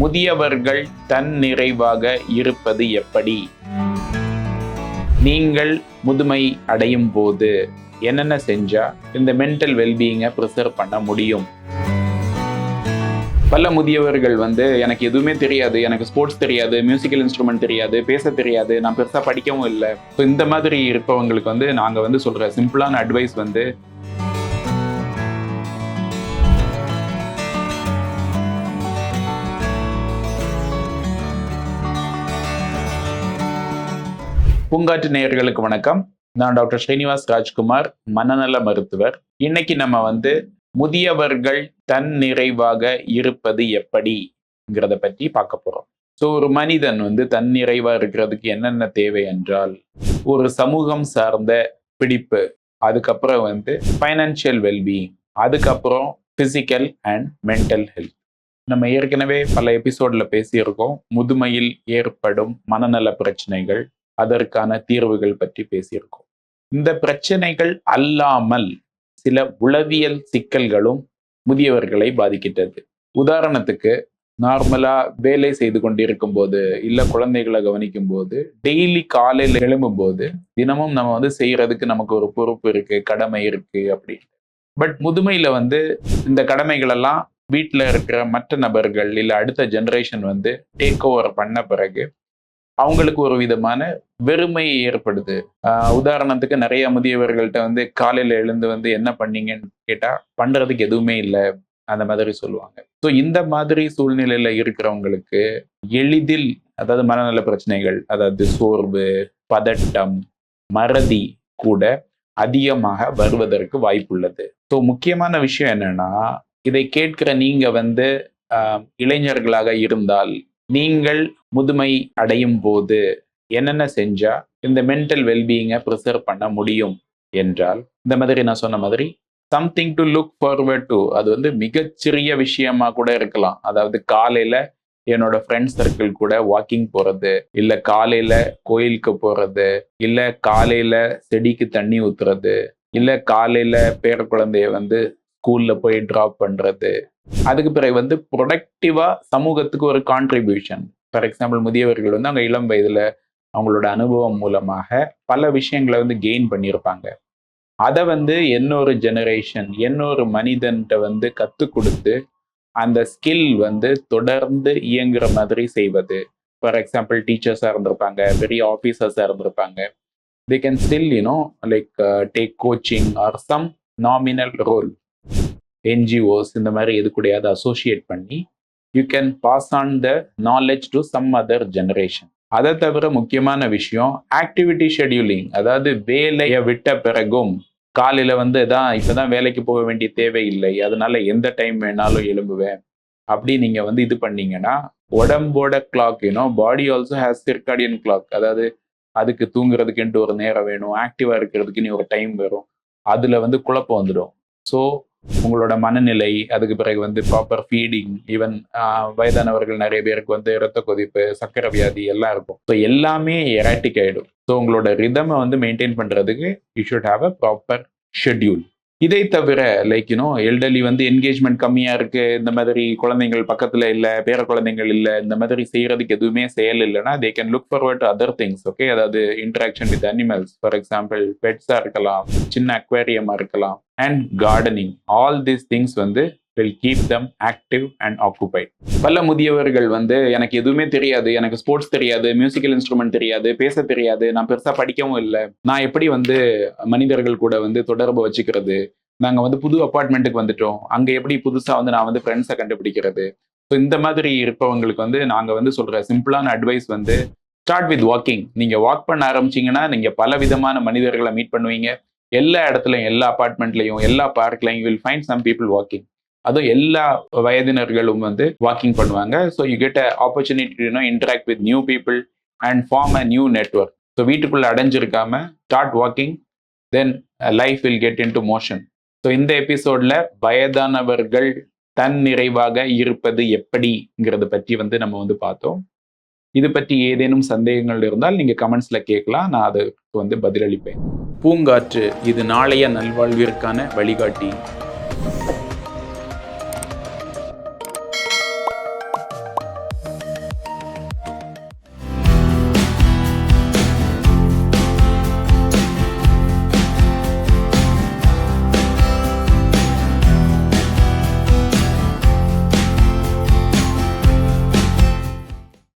முதியவர்கள் தன் நிறைவாக இருப்பது எப்படி? நீங்கள் முதுமை அடையும் போது என்னென்ன செஞ்சா இந்த மென்டல் வெல்பீயிங்கை ப்ரிசர்வ் பண்ண முடியும்? பல முதியவர்கள் வந்து எனக்கு எதுவுமே தெரியாது எனக்கு ஸ்போர்ட்ஸ் தெரியாது மியூசிக்கல் இன்ஸ்ட்ருமெண்ட் தெரியாது பேச தெரியாது நான் பெருசாக படிக்கவும் இல்லை. ஸோ இந்த மாதிரி இருப்பவங்களுக்கு வந்து நாங்கள் வந்து சொல்கிற சிம்பிளான அட்வைஸ் வந்து பூங்காற்று நேயர்களுக்கு வணக்கம். நான் டாக்டர் ஸ்ரீனிவாஸ் ராஜ்குமார் மனநல மருத்துவர். இன்னைக்கு நம்ம வந்து முதியவர்கள் தன் நிறைவாக இருப்பது எப்படிங்கிறத பற்றி பார்க்க போறோம். ஸோ ஒரு மனிதன் வந்து தன் நிறைவாக இருக்கிறதுக்கு என்னென்ன தேவை என்றால் ஒரு சமூகம் சார்ந்த பிடிப்பு அதுக்கப்புறம் வந்து ஃபைனான்சியல் வெல்பீயிங் அதுக்கப்புறம் ஃபிசிக்கல் அண்ட் மென்டல் ஹெல்த் நம்ம ஏற்கனவே பல எபிசோடில் பேசியிருக்கோம். முதுமையில் ஏற்படும் மனநல பிரச்சனைகள் அதற்கான தீர்வுகள் பற்றி பேசியிருக்கோம். இந்த பிரச்சனைகள் அல்லாமல் சில உளவியல் சிக்கல்களும் முதியவர்களை பாதிக்கிட்டது உதாரணத்துக்கு நார்மலா வேலை செய்து கொண்டிருக்கும் போது இல்ல குழந்தைகளை கவனிக்கும் போது டெய்லி காலையில் எழும்பும் போது தினமும் நம்ம வந்து செய்யறதுக்கு நமக்கு ஒரு பொறுப்பு இருக்கு கடமை இருக்கு அப்படின்னு. பட் முதுமையில வந்து இந்த கடமைகள் எல்லாம் வீட்டில் இருக்கிற மற்ற நபர்கள் இல்லை அடுத்த ஜெனரேஷன் வந்து டேக் ஓவர் பண்ண பிறகு அவங்களுக்கு ஒரு விதமான வெறுமை ஏற்படுது. உதாரணத்துக்கு நிறைய முதியவர்கள்ட்ட வந்து காலையில எழுந்து வந்து என்ன பண்ணீங்கன்னு கேட்டா பண்றதுக்கு எதுவுமே இல்லை அந்த மாதிரி சொல்லுவாங்க. ஸோ இந்த மாதிரி சூழ்நிலையில இருக்கிறவங்களுக்கு எளிதில் அதாவது மனநல பிரச்சனைகள் அதாவது சோர்வு பதட்டம் மறதி கூட அதிகமாக வருவதற்கு வாய்ப்புள்ளது. ஸோ முக்கியமான விஷயம் என்னன்னா இதை கேட்கிற நீங்க வந்து இளைஞர்களாக இருந்தால் நீங்கள் முதுமை அடையும் போது என்னென்ன செஞ்சா இந்த மென்டல் வெல்பீயிங்கை ப்ரிசர்வ் பண்ண முடியும் என்றால் இந்த மாதிரி நான் சொன்ன மாதிரி something to look forward to அது வந்து மிகச்சிறிய விஷயமா கூட இருக்கலாம். அதாவது காலையில என்னோட ஃப்ரெண்ட்ஸ் சர்க்கிள் கூட வாக்கிங் போறது இல்ல காலையில கோயிலுக்கு போறது இல்ல காலையில செடிக்கு தண்ணி ஊத்துறது இல்ல காலையில பேர குழந்தைய வந்து ஸ்கூல்ல போய் டிராப் பண்றது அதுக்கு பிறகு வந்து ப்ரொடக்டிவா சமூகத்துக்கு ஒரு கான்ட்ரிபியூஷன் ஃபார் எக்ஸாம்பிள் முதியவர்கள் வந்து அவங்க இளம் வயதுல அவங்களோட அனுபவம் மூலமாக பல விஷயங்களை வந்து கெயின் பண்ணியிருப்பாங்க. அதை வந்து இன்னொரு ஜெனரேஷன் இன்னொரு மனிதன்கிட்ட வந்து கற்றுக் கொடுத்து அந்த ஸ்கில் வந்து தொடர்ந்து இயங்குற மாதிரி செய்வது. ஃபார் எக்ஸாம்பிள் டீச்சர்ஸாக இருந்திருப்பாங்க பெரிய ஆஃபீஸர்ஸாக இருந்திருப்பாங்க. They can still you know like take coaching or some nominal role NGOs இந்த மாதிரி எது கூடயாவது அசோசியேட் பண்ணி you can pass on the knowledge to some other generation அதை தவிர முக்கியமான விஷயம் ஆக்டிவிட்டி ஷெட்யூலிங் அதாவது வேலையை விட்ட பிறகும் காலையில் வந்து தான் இப்போ தான் வேலைக்கு போக வேண்டிய தேவை இல்லை அதனால எந்த டைம் வேணாலும் எழும்புவேன் அப்படி நீங்கள் வந்து இது பண்ணீங்கன்னா உடம்போட clock you know body also has circadian clock அதாவது அதுக்கு தூங்குறதுக்குன்ட்டு ஒரு நேரம் வேணும் ஆக்டிவாக இருக்கிறதுக்கு நீ ஒரு டைம் வரும் அதில் வந்து குழப்பம் வந்துடும். ஸோ உங்களோட மனநிலை அதுக்கு பிறகு வந்து ப்ராப்பர் ஃபீடிங் ஈவன் வயதானவர்கள் நிறைய பேருக்கு வந்து இரத்த கொதிப்பு சக்கரை வியாதி எல்லாம் இருக்கும். ஸோ எல்லாமே எராட்டிக் ஆகிடும் ஸோ உங்களோட ரிதமை வந்து மெயின்டைன் பண்ணுறதுக்கு you should have a proper schedule இதை தவிர லைக் யூனோ எல்டர்லி வந்து என்கேஜ்மெண்ட் கம்மியாக இருக்குது இந்த மாதிரி குழந்தைங்கள் பக்கத்தில் இல்லை பேர குழந்தைங்கள் இல்லை இந்த மாதிரி செய்யறதுக்கு எதுவுமே செயல் இல்லைன்னா they can look forward other things okay அதாவது interaction with animals for example பெட்ஸாக இருக்கலாம் சின்ன அக்வேரியமாக இருக்கலாம் and gardening all these things வந்து will keep them active and occupied பல முதியவர்கள் வந்து எனக்கு எதுவுமே தெரியாது எனக்கு ஸ்போர்ட்ஸ் தெரியாது மியூசிக்கல் இன்ஸ்ட்ருமெண்ட் தெரியாது பேச தெரியாது நான் பெருசாக படிக்கவும் இல்லை. நான் எப்படி வந்து மனிதர்கள் கூட வந்து தொடர்பு வச்சுக்கிறது? நாங்கள் வந்து புது அப்பார்ட்மெண்ட்டுக்கு வந்துட்டோம். அங்கே எப்படி புதுசாக வந்து நான் வந்து ஃப்ரெண்ட்ஸை கண்டுபிடிக்கிறது? ஸோ இந்த மாதிரி இருப்பவங்களுக்கு வந்து நாங்கள் வந்து சொல்கிற சிம்பிளான அட்வைஸ் வந்து ஸ்டார்ட் வித் வாக்கிங் நீங்கள் வாக் பண்ண ஆரம்பிச்சிங்கன்னா நீங்கள் பல விதமான மனிதர்களை மீட் பண்ணுவீங்க. எல்லா இடத்துலையும் எல்லா அப்பார்ட்மெண்ட்லையும் எல்லா பார்க்லையும் will find some people walking அதுவும் எல்லா வயதினர்களும் வந்து வாக்கிங் பண்ணுவாங்க. So you get a opportunity you know interact with new people and form a new network so வீட்டுக்குள்ளே அடைஞ்சிருக்காம start walking then life will get in to motion so இந்த எபிசோடில் வயதானவர்கள் தன் நிறைவாக இருப்பது எப்படிங்கிறத பற்றி வந்து நம்ம வந்து பார்த்தோம். இது பற்றி ஏதேனும் சந்தேகங்கள் இருந்தால் நீங்கள் கமெண்ட்ஸில் கேட்கலாம். நான் அதுக்கு வந்து பதிலளிப்பேன். பூங்காற்று இது நாளைய நல்வாழ்விற்கான வழிகாட்டி.